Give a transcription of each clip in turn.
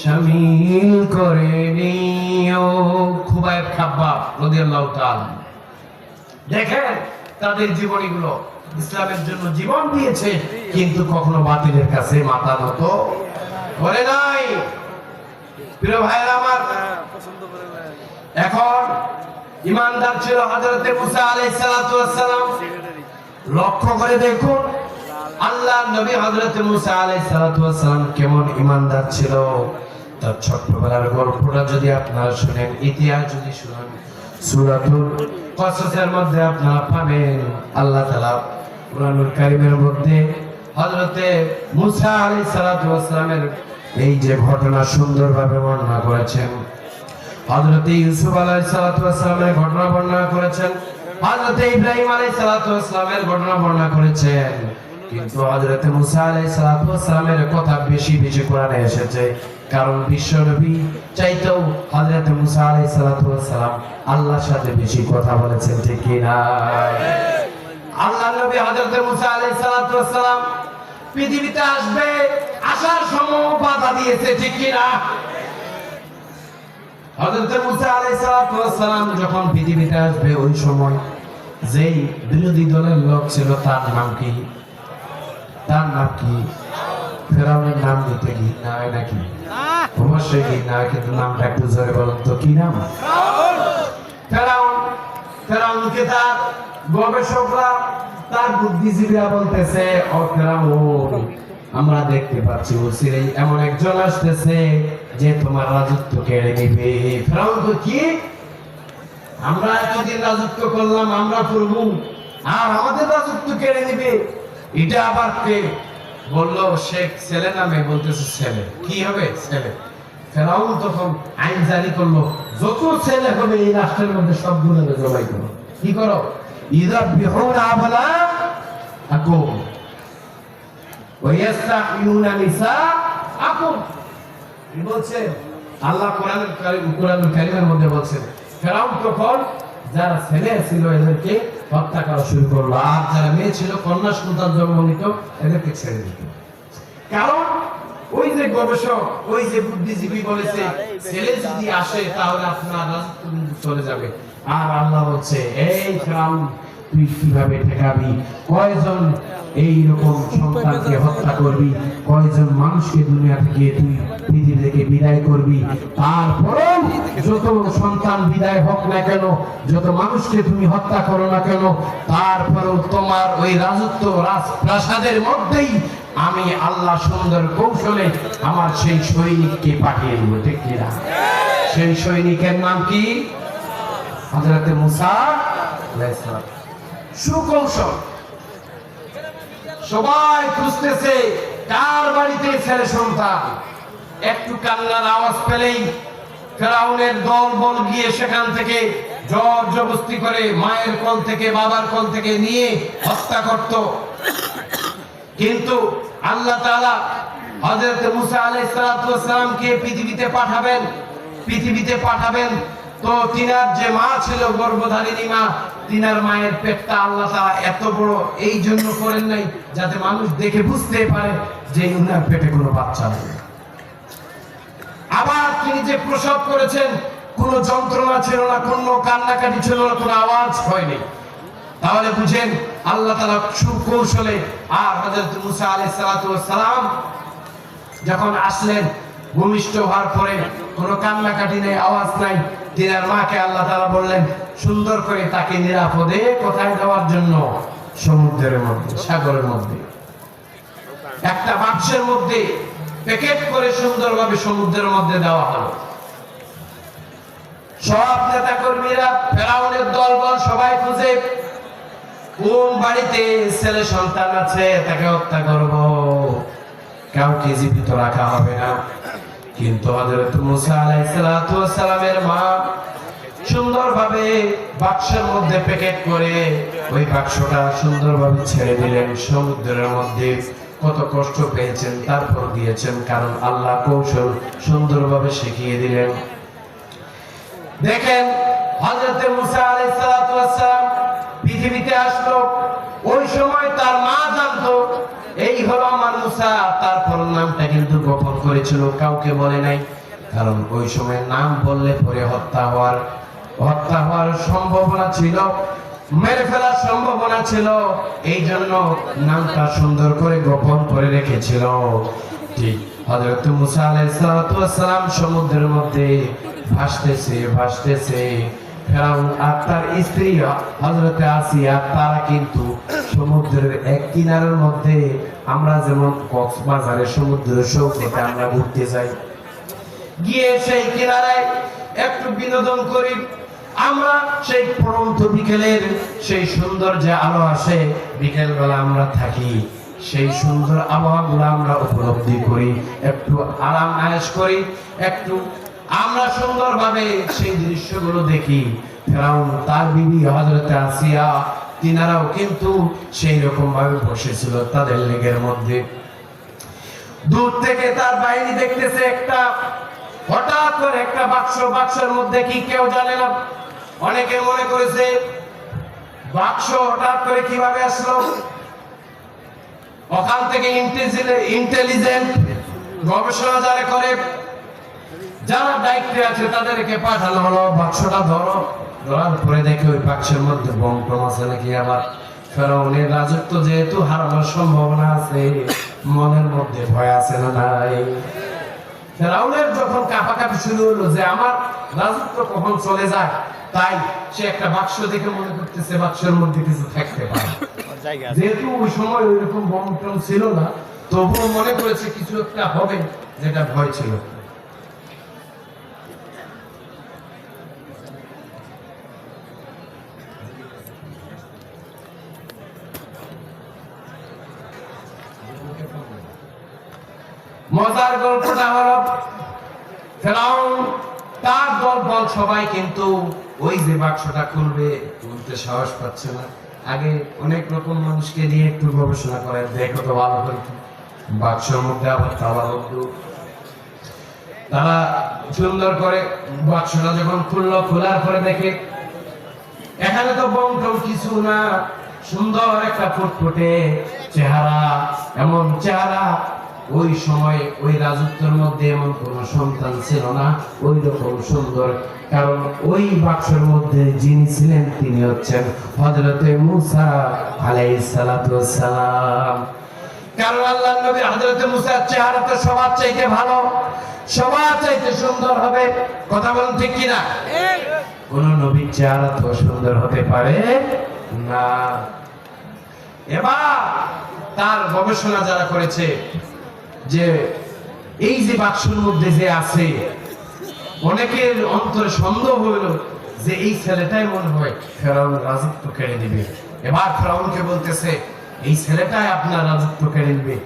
শামিল করে নিও। তাআলা। দেখেন তাদের জীবনীগুলো ইসলামের জন্য জীবন দিয়েছে, কিন্তু কখনো বাতিলের কাছে মাথা করে নাই। প্রিয় ভাইয়ের আমার, এখন ইমানদার ছিল হযরতে মুসা আলাইহিস সালাম। লক্ষ্য করে দেখুন আল্লাহ নবী হযরত মুসা আলাইহিস সালাতু ওয়াস সালাম কেমন ইমানদার ছিল? তার ছোট্টবেলার গল্পটা যদি আপনারা শুনেন, ইতিহাস যদি শুনেন কসসের মধ্যে আপনারা পাবেন। আল্লাহ তাআলা কুরআনুল কারীমের মধ্যে মুসা আলাইহিস সালাতু এই যে ঘটনা সুন্দরভাবে বর্ণনা করেছেন। হযরত ইউসুফ আলাইহিস সালাতু ঘটনা বর্ণনা করেছেন। হযরত ইব্রাহিম আলাইহিস সালাতু ঘটনা বর্ণনা করেছেন। কিন্তু হযরত মুসা আলাইহিস সালাতু ওয়াস সালামের কথা বেশি বেশি কোরআনে এসেছে। কারণ বিশ্বনবী চাইতেও হযরত মুসা আলাইহিস সালাতু ওয়াস সালাম আল্লাহর সাথে বেশি কথা বলেছেন, ঠিক কি না? আল্লাহ নবী হযরত মুসা আলাইহিস সালাতু ওয়াস সালাম পৃথিবীতে আসবে, আসার সময় বাধা দিয়েছে, ঠিক কি না? হযরত মুসা আলাইহিস সালাতু ওয়াস সালাম যখন পৃথিবীতে আসবে, ওই সময় যেই বিরোধী দলের লোক ছিল, তার নাম কি? তার নাম কি? ফেরাউনের নাম দিতে কি না হয় নাকি? অবশ্যই কি না কিন্তু নামটা একটু জোরে বলুন তো, কি নাম? ফেরাউন ফেরাউনকে তার গবেষকরা, তার বুদ্ধিজীবীরা বলতেছে, ও ফেরাউন, আমরা দেখতে পাচ্ছি এমন একজন আসতেছে যে তোমার রাজত্ব কেড়ে নিবে। ফেরাউন তো কি? আমরা এতদিন রাজত্ব করলাম, আমরা করব। আর আমাদের রাজত্ব কেড়ে নিবে। এটা আবার কে? শেখ ছেলে নামে বলতেছে ছেলে। কি হবে? ছেলে। ফেরাউন তখন আইন জারি করল। যত ছেলে হবে এই রাষ্ট্রের মধ্যে করো। কি করো? ইদা আবলা ওয়াস্তাহিউনা নিসা আকুম কি বলছে? আল্লাহ কোরআনুল কারিমের মধ্যে বলছেন ফেরাউন তখন যারা ছেলে ছিল এদেরকে হত্যা করা শুরু করল। আর যারা মেয়ে ছিল, কন্যা সন্তান জন্ম নিত, এদেরকে ছেড়ে দিত। কারণ ওই যে গবেষক, ওই যে বুদ্ধিজীবী বলেছে, ছেলে যদি আসে, তাহলে আপনার চলে যাবে। আর আল্লাহ বলছে, এই ফেরাউন তুই কীভাবে ঠেকাবি? কয়জন এই রকম সন্তানকে হত্যা করবি? কয়জন মানুষকে দুনিয়া থেকে তুই পৃথিবী থেকে বিদায় করবি? যত সন্তান বিদায় হোক না কেন, যত মানুষকে তুমি হত্যা করো না কেন, তারপরেও তোমার ওই রাজত্ব রাজপ্রাসাদের মধ্যেই আমি আল্লাহ সুন্দর কৌশলে আমার সেই সৈনিককে পাঠিয়ে দেবো, ঠিক কিনা? সেই সৈনিকের নাম কি? হজরতে মুসা। সুকৌশল। সবাই খুঁজতেছে, কার বাড়িতে ছেলে সন্তান? একটু কান্নার আওয়াজ পেলেই ফেরাউনের দল বল গিয়ে সেখান থেকে জর জবস্তি করে মায়ের থেকে, বাবার থেকে নিয়ে হত্যা করত। কিন্তু আল্লাহ তাআলা হযরত মুসা আলাইহিস সালাতু ওয়াস সালামকে পৃথিবীতে পাঠাবেন পৃথিবীতে পাঠাবেন। তো তিনার যে মা ছিল, গর্ভধারিণী মা তিনার মায়ের পেটটা আল্লাহ তাআলা এত বড় এই জন্য করেন নাই যাতে মানুষ দেখে বুঝতে পারে যে উনার পেটে কোনো বাচ্চা নেই। আবার তিনি যে প্রসব করেছেন, কোনো যন্ত্রণা ছিল না, কোনো কান্নাকাটি ছিল না, কোনো আওয়াজ হয়নি। তাহলে বুঝেন আল্লাহ তালা সুকৌশলে আর হযরত মুসা সালাতু সালাম যখন আসলেন, ভূমিষ্ঠ হওয়ার পরে কোনো কান্নাকাটি নেই, আওয়াজ নাই তিনার মাকে আল্লাহ তাআলা বললেন, সুন্দর করে তাকে নিরাপদে কোথায় দেওয়ার জন্য? সমুদ্রের মধ্যে, সাগরের মধ্যে। একটা বাক্সের মধ্যে প্যাকেট করে সুন্দরভাবে সমুদ্রের মধ্যে দেওয়া হলো। সব নেতা কর্মীরা ফেরাউনের দলবল সবাই খুঁজে কোন বাড়িতে ছেলে সন্তান আছে, তাকে হত্যা করব। কাউকে জীবিত রাখা হবে না। কিন্তু হযরত মুসা আলাইহিস সালামের মা সুন্দরভাবে বাক্সের মধ্যে প্যাকেট করে ওই বাক্সটা সুন্দরভাবে ছেড়ে দিলেন। সমুদ্রের মধ্যে কত কষ্ট পেয়েছেন, তারপর দিয়েছেন, কারণ আল্লাহ কৌশল সুন্দরভাবে শিখিয়ে দিলেন। দেখেন হযরত মুসা আলাইহিস পৃথিবীতে আসলো ওই সময় তার মা জানতো এই হলো আমার মুসা তারপর নামটা কিন্তু গোপন করেছিল, কাউকে বলে নাই। কারণ ওই সময় নাম বললে পরে হত্যা হওয়ার হত্যা হওয়ার সম্ভাবনা ছিল, মেরে ফেলার সম্ভাবনা ছিল। এই জন্য নামটা সুন্দর করে গোপন করে রেখেছিল। আসিয়া, তারা কিন্তু সমুদ্রের এক কিনারের মধ্যে আমরা যেমন কক্সবাজারে সমুদ্রের সৈকতে আমরা ঘুরতে যাই। গিয়ে সেই কিনারায় একটু বিনোদন করি। আমরা সেই পরন্ত বিকেলের সেই সুন্দর যে আলো আসে বিকেল বেলা আমরা থাকি। সেই সুন্দর আবহাওয়াগুলো আমরা উপলব্ধি করি। একটু আরাম আয়েস করি, একটু আমরা সুন্দরভাবে সেই দৃশ্যগুলো দেখি। ফেরাউন তার বিবি হজরতে আসিয়া তিনারাও কিন্তু সেই রকম ভাবে বসেছিল তাদের লেগের মধ্যে। দূর থেকে তার বাহিনী দেখতেছে একটা, হঠাৎ করে একটা বাক্স, বাক্সের মধ্যে কি কেউ জানে না। অনেকে মনে করেছে, বাক্স হঠাৎ করে কীভাবে আসলো? ওখান থেকে ইন্টেলিজেন্ট গবেষণা যারা করে, যারা দায়িত্বে আছে তাদেরকে পাঠানো হলো, বাক্সটা ধরো। ধরার পরে দেখে ওই বাক্সের মধ্যে বম টম আছে নাকি আবার? ফেরাউনের রাজত্ব যেহেতু হারানোর সম্ভাবনা আছে মনের মধ্যে ভয় আছে না নাই? ফেরাউনের যখন কাঁপাকাপি শুরু হলো যে আমার রাজত্ব কখন চলে যায় তাই সে একটা বাক্স দেখে মনে করতেছে বাক্সের মধ্যে কিছু থাকতে পারে। যেহেতু ওই সময় ওইরকম বম টম ছিল না তবুও মনে করেছে কিছু একটা হবে যেটা ভয় ছিল। মজার গল্পটা হলো? ফেরাউন, তার দল বল সবাই কিন্তু ওই যে বাক্সটা খুলবে খুলতে সাহস পাচ্ছে না। আগে অনেক রকম মানুষকে নিয়ে একটু গবেষণা করে দেখো তো ভালো করে। বাক্সের মধ্যে আবার তালা বন্ধু। তারা সুন্দর করে বাক্সটা যখন খুললো, খোলার পরে দেখে, এখানে তো বম টম কিছু না। সুন্দর একটা ফুটফুটে চেহারা, এমন চেহারা। ওই সময় ওই রাজত্বের মধ্যে এমন কোন সন্তান ছিল না ওই রকম সুন্দর। কারণ ওই বাক্সের মধ্যে যিনি ছিলেন তিনি হচ্ছেন হজরতে মুসা সালাম। কারণ আল্লাহ নবী হজরতে মুসার চেহারা তো সবার চাইতে ভালো সবার চাইতে সুন্দর হবে। কথা বলুন ঠিক কিনা? কোন নবীর চেহারা তো সুন্দর হতে পারে না। এবার তার গবেষণা যারা করেছে যে এই যে বাক্সের মধ্যে যে আছে, অনেকের অন্তরে সন্দেহ হইল যে এই ছেলেটাই মনে হয় ফেরাউন রাজত্ব কেড়ে দিবে এবার ফেরাউনকে বলতেছে, এই ছেলেটাই আপনার রাজত্ব কেড়ে নিবে।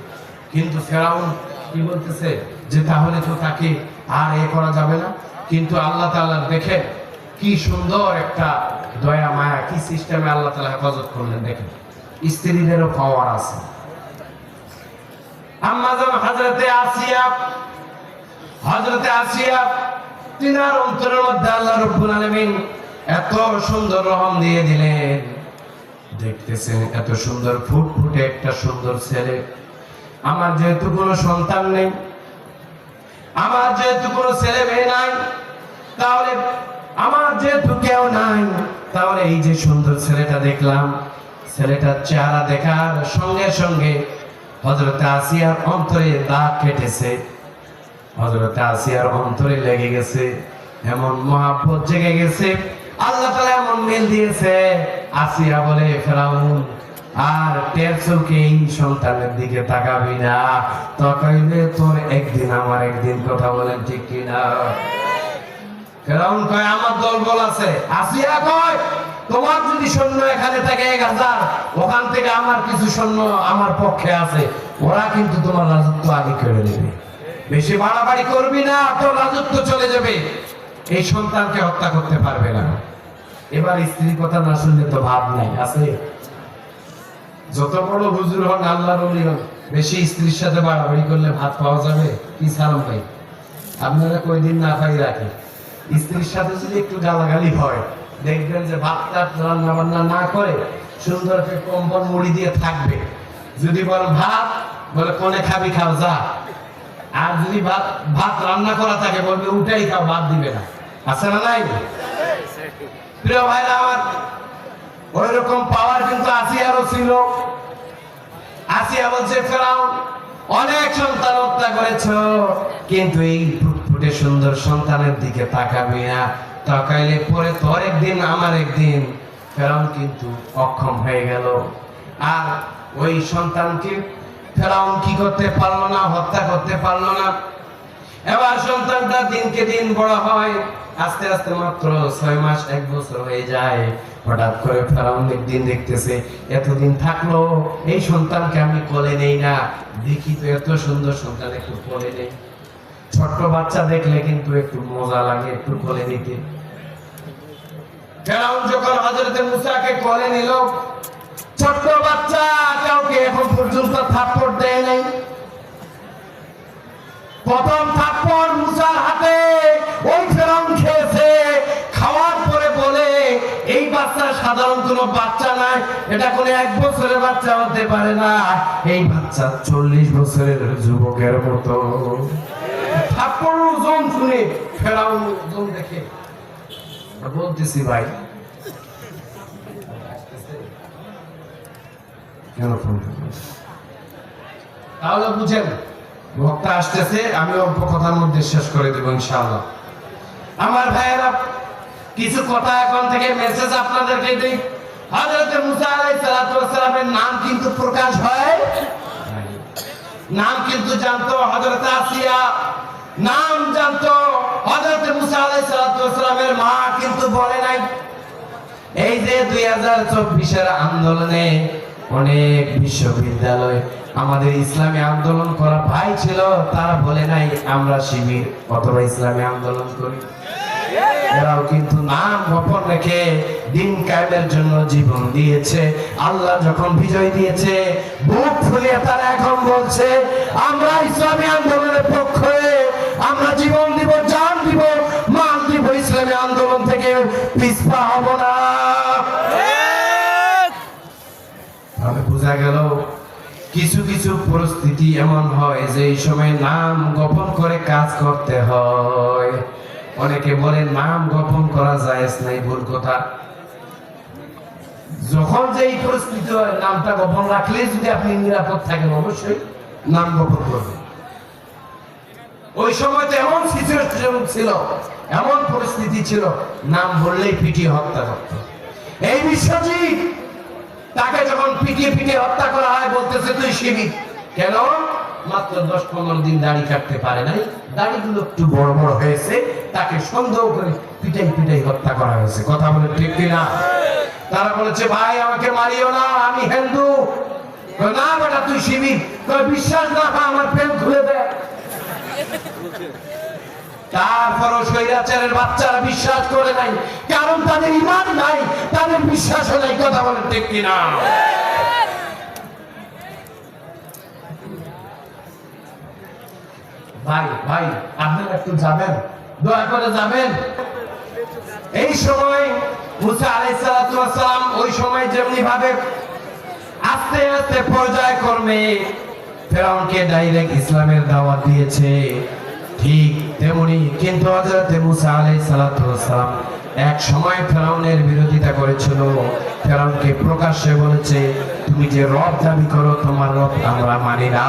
কিন্তু ফেরাউন কি বলতেছে? যে তাহলে তো তাকে আর এ করা যাবে না। কিন্তু আল্লাহ তাআলা দেখে কি সুন্দর একটা দয়া, মায়া, কি সিস্টেমে আল্লাহ তাআলা হেফাজত করলেন। দেখেন, স্ত্রীদেরও পাওয়ার আছে। আম্মাজান আমার যেহেতু কোনো সন্তান নেই, আমার যেহেতু কোনো ছেলে মেয়ে নাই, তাহলে আমার যেহেতু কেউ নাই, তাহলে এই যে সুন্দর ছেলেটা দেখলাম, ছেলেটার চেহারা দেখার সঙ্গে সঙ্গে হজরত আসিয়ার অন্তরে দাগ কেটেছে। হজরত আসিয়ার অন্তরে লেগে গেছে, এমন মহাব্বত জেগে গেছে। আল্লাহ তালা এমন মিল দিয়েছে, আসিয়া বলে, ফেরাউন, আর টের চোখে এই সন্তানের দিকে তাকাবি না। তাকাইলে তোর একদিন আমার একদিন কথা বলেন ঠিক কিনা? ফেরাউন কয়, আমার দলবল আছে। আসিয়া কয় তোমার যদি সৈন্য এখানে থাকে এক হাজার, ওখান থেকে আমার কিছু সৈন্য আমার পক্ষে আছে। ওরা কিন্তু তোমার রাজত্ব আগে কেড়ে নেবে। বেশি বাড়াবাড়ি করবি না, তোর রাজত্ব চলে যাবে। এই সন্তানকে হত্যা করতে পারবে না। এবার স্ত্রীর কথা না শুনলে তো ভাব নাই, আছে? যত বড় হুজুর হন, আল্লাহর ওলি হন, বেশি স্ত্রীর সাথে বাড়াবাড়ি করলে ভাত পাওয়া যাবে? কি সালাম ভাই? আপনারা কয়দিন না পাই রাখে স্ত্রীর সাথে যদি একটু গালাগালি হয় দেখবেন যে ভাতটা রান্না বান্না না করে, সুন্দর একটা কম্বল মুড়ি দিয়ে থাকবে। যদি বল ভাত, বলে কোনে খাবি খাও, যা। আর যদি ভাত ভাত রান্না করা থাকে, বলবে উঠাই খাও, ভাত দিবে না। আছে না নাই? প্রিয় ভাইরা আমার ওই রকম পাওয়ার কিন্তু আসিয়ারও ছিল। আসিয়া বলছে, ফেরাও, অনেক সন্তান হত্যা করেছ, কিন্তু এই ফুটফুটে সুন্দর সন্তানের দিকে তাকাবি না। তাকাইলে পরে তোর একদিন, আমার একদিন। ফেরাউন কিন্তু অক্ষম হয়ে গেল। আর ওই সন্তানকে ফেরাউন কি করতে পারল না, হত্যা করতে পারল না। এবার সন্তানটা দিনকে দিন বড় হয়। আস্তে আস্তে মাত্র ছয় মাস, এক বছর হয়ে যায়। হঠাৎ করে ফেরাউন একদিন দেখতেছে, এতদিন থাকল, এই সন্তানকে আমি কোলে নেই না। দেখি তো এত সুন্দর সন্তান একটু কোলে নেই। ছোট্ট বাচ্চা দেখলে কিন্তু একটু মজা লাগে, একটু কোলে নিতে। খাওয়ার পরে বলে, এই বাচ্চা সাধারণ কোনো বাচ্চা নাই, এটা কোনো এক বছরের বাচ্চা হতে পারে না। এই বাচ্চা চল্লিশ বছরের যুবকের মতো। ওজন শুনে ফেরাউন ওজন দেখে। বলতেছি, ভাই, কেন ফোন তাহলে বুঝেন, বক্তা আসতেছে, আমি অল্প কথার মধ্যে শেষ করে দেবো ইনশাআল্লাহ। আমার ভাইয়েরা, কিছু কথা এখন থেকে মেসেজ আপনাদেরকে দিই। হযরত মুসা আলাইহিস সালামের নাম কিন্তু প্রকাশ হয় নাম কিন্তু জানতো হযরত আসিয়া নাম জানতো হযরত মুসা আলাইহিস সালামের মা, কিন্তু বলে নাই। এই যে দুই হাজার চব্বিশের আন্দোলনে অনেক বিশ্ববিদ্যালয় আমাদের ইসলামী আন্দোলন করা ভাই ছিল, তারা বলে নাই, আমরা শিবির অথবা ইসলামী আন্দোলন করি। এরাও কিন্তু নাম গোপন রেখে দিন কায়েমের জন্য জীবন দিয়েছে। আল্লাহ যখন বিজয় দিয়েছে, বুক ফুলিয়ে তারা এখন বলছে, আমরা ইসলামী আন্দোলনের পক্ষে আমরা জীবন দিব জান দিব মাল দিব ইসলামী আন্দোলন থেকে। পিছপা হব না। বোঝা গেল কিছু কিছু পরিস্থিতি এমন হয় যে এই সময় নাম গোপন করে কাজ করতে হয়। অনেকে বলে নাম গোপন করা যায় নাই ভুল কথা। যখন যে এই পরিস্থিতি হয় নামটা গোপন রাখলে যদি আপনি নিরাপদ থাকেন অবশ্যই নাম গোপন করবেন। ওই সময় তো এমন সিচুয়েশন ছিল এমন পরিস্থিতি ছিল নাম বললেই পিটিয়ে হত্যা করত। এই বিশ্বজিৎ তাকে যখন পিটিয়ে পিটিয়ে হত্যা করা হয় বলতেছে তুই শিবির। কেন? মাত্র দশ পনেরো দিন দাড়ি কাটতে পারে নাই। দাড়িগুলো একটু বড় বড় হয়েছে তাকে সন্দেহ করে পিটাই পিটাই হত্যা করা হয়েছে। কথা বলে ঠিক কিনা? তারা বলেছে ভাই আমাকে মারিও না আমি হিন্দু। না বেটা তুই শিবির। কয়, বিশ্বাস না আমার প্রেম খুলে দেয়। বিশ্বাস করে নাই, কারণ তাদের নাই, তাদের বিশ্বাস নাই, কথা বলেন ঠিক ভাই ভাই, আপনারা একটু যাবেন, দয়া করে যাবেন। এই সময় মুসা ওই সময় যেমনি ভাবে আস্তে আস্তে পর্যায়ক্রমে ফেরাউনকে ডাইরেক্ট ইসলামের দাওয়াত দিয়েছে। ঠিক তেমনি কিন্তু হযরত মুসা আলাইহিস সালাতু ওয়াস সালাম এক সময় ফেরাউনের বিরোধিতা করেছিল। ফেরাউনকে প্রকাশ্যে বলেছে, তুমি যে রব দাবি করো, তোমার রব আমরা মানি না।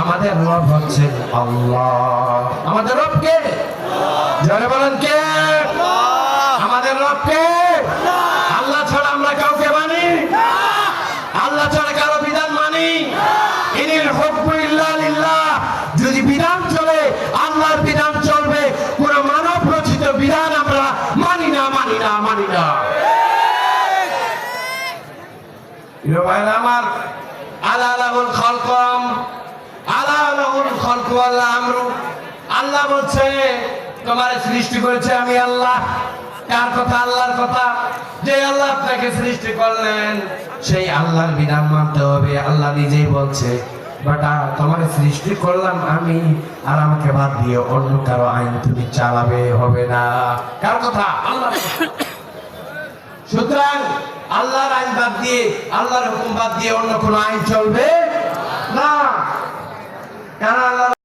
আমাদের রব হচ্ছে আল্লাহ। আমাদের রব কে? জোরে বলেন কে? আমাদের রব কে? আল্লাহ ছাড়া আমরা কাউকে মানি? আল্লাহ ছাড়া কারও বিধান মানি? ইনিল হুকমু ইল্লা যদি বিধান প্রিয় ভাইরা আমার আলা লাহুল খালকাম আলা লাহুল খালকু আমরু। আল্লাহ বলছে, তোমার সৃষ্টি করেছে আমি আল্লাহ। কার কথা? আল্লাহর কথা। যে আল্লাহ আপনাকে সৃষ্টি করলেন, সেই আল্লাহর বিধান মানতে হবে। আল্লাহ নিজেই বলছে, বাটা, তোমার সৃষ্টি করলাম আমি, আর আমাকে বাদ দিয়ে অন্য কারও আইন তুমি চালাবে, হবে না। কার কথা? আল্লাহ সুতরাং আল্লাহর আইন বাদ দিয়ে, আল্লাহর হুকুম বাদ দিয়ে অন্য কোনো আইন চলবে না। কারণ আল্লাহ